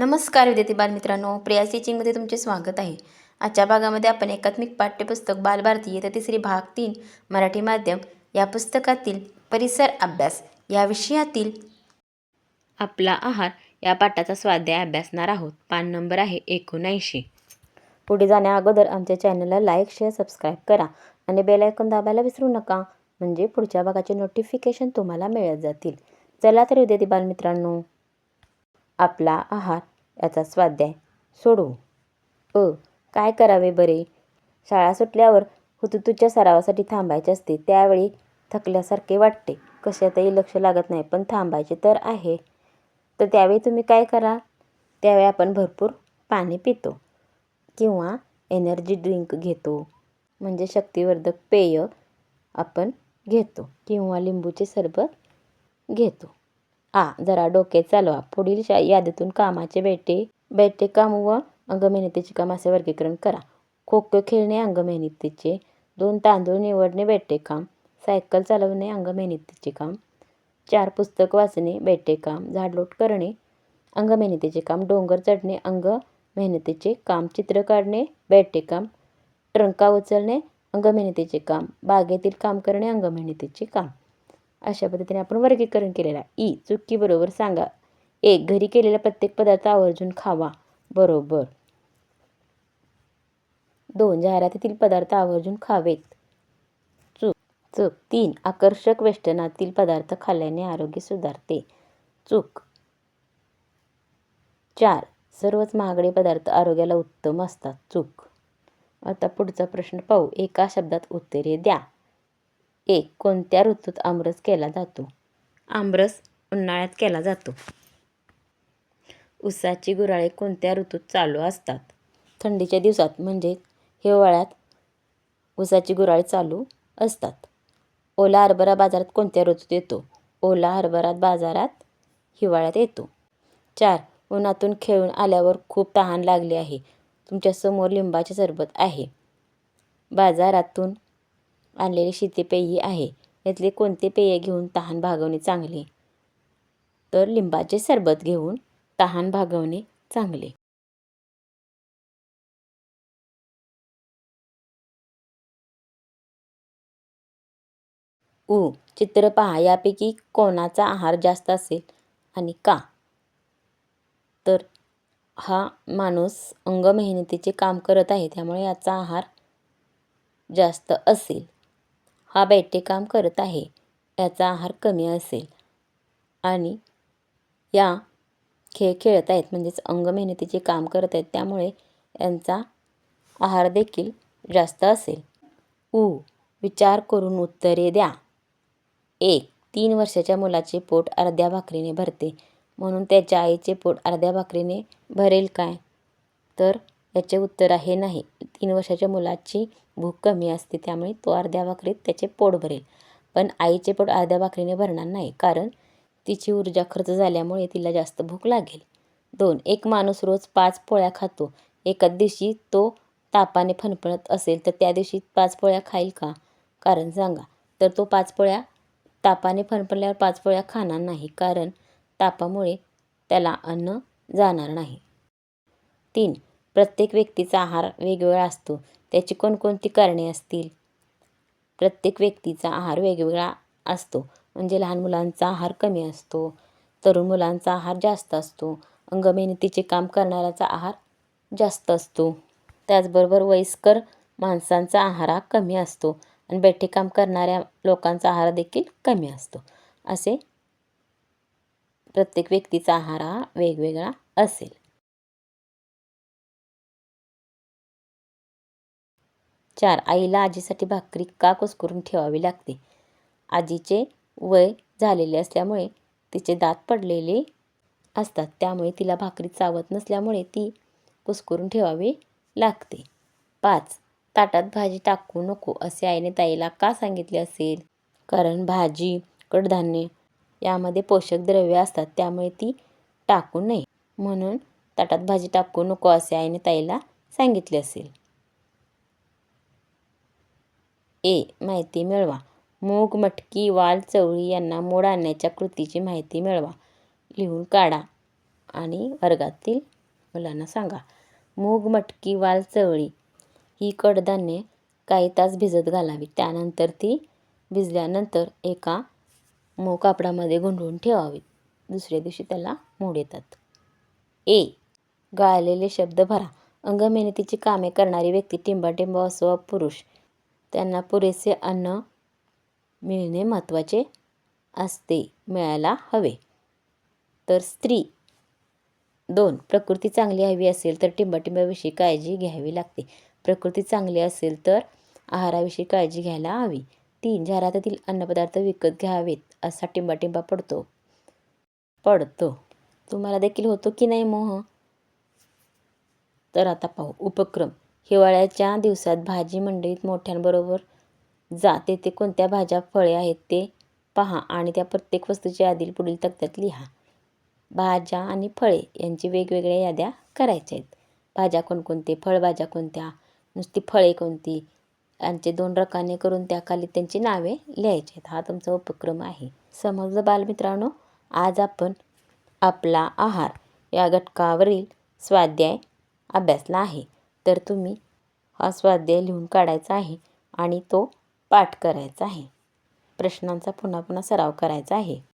नमस्कार विद्यार्थी बालमित्रांनो प्रिया टीचिंगमध्ये तुमचे स्वागत आहे. आजच्या भागामध्ये आपण एकात्मिक पाठ्यपुस्तक बालभारती येथे तिसरी भाग तीन मराठी माध्यम या पुस्तकातील परिसर अभ्यास या विषयातील आपला आहार या पाठाचा स्वाध्याय अभ्यासणार आहोत. पान नंबर आहे एकोणऐंशी. पुढे जाण्याअगोदर आमच्या चॅनलला लाईक शेअर सबस्क्राईब करा आणि बेल आयकॉन दाबायला विसरू नका म्हणजे पुढच्या भागाचे नोटिफिकेशन तुम्हाला मिळत जातील. चला तर विद्यार्थी बालमित्रांनो आपला आहार याचा स्वाध्याय सोडवू. अ काय करावे बरे? शाळा सुटल्यावर हुतुतूच्या सरावासाठी थांबायचे असते त्यावेळी थकल्यासारखे वाटते. कशातही लक्ष लागत नाही पण थांबायचे तर आहे. तर त्यावेळी तुम्ही काय करा? त्यावेळी आपण भरपूर पाणी पितो किंवा एनर्जी ड्रिंक घेतो. म्हणजे शक्तिवर्धक पेय आपण घेतो किंवा लिंबूचे सरबत घेतो. आ जरा डोके चालवा. पुढील शा यादीतून कामाचे बेटे बेटे काम व अंगमेहनतीचे काम असे वर्गीकरण करा. खो खो खेळणे अंगमेहनतीचे. दोन तांदूळ निवडणे बेटे काम. सायकल चालवणे अंगमेहनतीचे काम. चार पुस्तक वाचणे बेटे काम. झाडलोट करणे अंगमेहनतीचे काम. डोंगर चढणे अंग मेहनतीचे काम. चित्र काढणे बेटे काम. ट्रंका उचलणे अंगमेहनतीचे काम. बागेतील काम करणे अंगमेहनतीचे काम. अशा पद्धतीने आपण वर्गीकरण केलेलं आहे. ई चुकी बरोबर सांगा. एक घरी केलेला प्रत्येक पदार्थ आवर्जून खावा. बरोबर. दोन जाहिरातीतील पदार्थ आवर्जून खावेत. चूक चूक. तीन आकर्षक वेष्टनातील पदार्थ खाल्ल्याने आरोग्य सुधारते. चूक. चार सर्वच महागडे पदार्थ आरोग्याला उत्तम असतात. चूक. आता पुढचा प्रश्न पाहू. एका शब्दात उत्तरे द्या. एक कोणत्या ऋतूत आमरस केला जातो? आमरस उन्हाळ्यात केला जातो. उसाची गुऱ्हाळे कोणत्या ऋतूत चालू असतात? थंडीच्या दिवसात म्हणजे हिवाळ्यात उसाची गुऱ्हाळे चालू असतात. ओला हरभरा बाजारात कोणत्या ऋतूत येतो? ओला हरभरा बाजारात हिवाळ्यात येतो. चार उन्हातून खेळून आल्यावर खूप तहान लागली आहे. तुमच्यासमोर लिंबाचे सरबत आहे. बाजारातून आणलेले पेयी आहे. यातले कोणते पेय घेऊन तहान भागवणे चांगले? तर लिंबाचे सरबत घेऊन तहान भागवणे चांगले. उ चित्र पहा. यापैकी कोणाचा आहार जास्त असेल आणि का? तर हा माणूस अंग मेहनतीचे काम करत आहे. त्यामुळे याचा आहार जास्त असेल. हा बैठे काम करत आहे. याचा आहार कमी असेल. आणि या खेळ खेळत आहेत. म्हणजेच अंग मेहनतीचे काम करत आहेत. त्यामुळे यांचा आहार देखील जास्त असेल. उ. विचार करून उत्तरे द्या. एक. तीन वर्षाच्या मुलाचे पोट अर्ध्या भाकरीने भरते. म्हणून त्याच्या आईचे पोट अर्ध्या भाकरीने भरेल काय? तर याचे उत्तर आहे नाही. तीन वर्षाच्या मुलाची भूक कमी असते त्यामुळे तो अर्ध्या भाकरीत त्याचे पोट भरेल. पण आईचे पोट अर्ध्या भाकरीने भरणार नाही कारण तिची ऊर्जा खर्च झाल्यामुळे तिला जास्त भूक लागेल. दोन एक माणूस रोज पाच पोळ्या खातो. एकाच दिवशी तो तापाने फणफणत असेल तर त्या दिवशी पाच पोळ्या खाईल का? कारण सांगा. तर तो पाच पोळ्या तापाने फणफणल्यावर पाच पोळ्या खाणार नाही कारण तापामुळे त्याला अन्न जाणार नाही. तीन प्रत्येक व्यक्तीचा आहार वेगवेगळा असतो. त्याची कोणकोणती कारणे असतील? प्रत्येक व्यक्तीचा आहार वेगवेगळा असतो. म्हणजे लहान मुलांचा आहार कमी असतो. तरुण मुलांचा आहार जास्त असतो. अंगमेहनतीचे काम करणाऱ्याचा आहार जास्त असतो. त्याचबरोबर वयस्कर माणसांचा आहार हा कमी असतो. आणि बैठे काम करणाऱ्या लोकांचा आहार देखील कमी असतो. असे प्रत्येक व्यक्तीचा आहार हा वेगवेगळा असेल. चार आईला आजीसाठी भाकरी का कुस्करून ठेवावी लागते. आजीचे वय झालेले असल्यामुळे तिचे दात पडलेले असतात. त्यामुळे तिला भाकरी चावत नसल्यामुळे ती कुस्करून ठेवावी लागते. पाच ताटात भाजी टाकू नको असे आईने ताईला का सांगितले असेल? कारण भाजी कडधान्य यामध्ये पोषक द्रव्य असतात त्यामुळे ती टाकू नये. म्हणून ताटात भाजी टाकू नको असे आईने ताईला सांगितले असेल. ए माहिती मिळवा. मूग मटकी वाल चवळी यांना मोड आणण्याच्या कृतीची माहिती मिळवा. लिहून काढा आणि वर्गातील मुलांना सांगा. मूग मटकी वाल चवळी ही कडधान्ये काही तास भिजत घालावी. त्यानंतर ती भिजल्यानंतर एका मऊ कापडामध्ये गुंडवून ठेवावीत दुसऱ्या दिवशी त्याला मोड येतात. ए गाळलेले शब्द भरा. अंगमेहनतीची कामे करणारी व्यक्ती टिंबाटिंब असो पुरुष त्यांना पुरेसे अन्न मिळणे महत्त्वाचे असते मिळायला हवे. तर स्त्री दोन प्रकृती चांगली हवी असेल तर टिंबाटिंबाविषयी काळजी घ्यावी लागते. प्रकृती चांगली असेल तर आहाराविषयी काळजी घ्यायला हवी. तीन जाहिरातीतील अन्नपदार्थ विकत घ्यावेत असा टिंबाटिंबा पडतो. पडतो. तुम्हाला देखील होतो की नाही मोह? तर आता पाहू. उपक्रम. हिवाळ्याच्या दिवसात भाजी मंडईत मोठ्यांबरोबर जा तेथे कोणत्या भाज्या फळे आहेत ते पहा आणि त्या प्रत्येक वस्तूची यादी पुढील तक्त्यात लिहा. भाज्या आणि फळे यांची वेगवेगळ्या याद्या करायच्या आहेत. भाज्या कोणकोणते फळभाज्या कोणत्या नुसती फळे कोणती यांचे दोन रकाने करून त्याखाली त्यांची नावे लिहायची आहेत. हा तुमचा उपक्रम आहे. समजलं बालमित्रांनो आज आपण आपला आहार या घटकावरील स्वाध्याय अभ्यासला आहे. तर तुम्ही हा स्वाध्याय लिहून काढायचा आहे आणि तो पाठ करायचा आहे. प्रश्नांचा पुन्हा पुन्हा सराव करायचा आहे.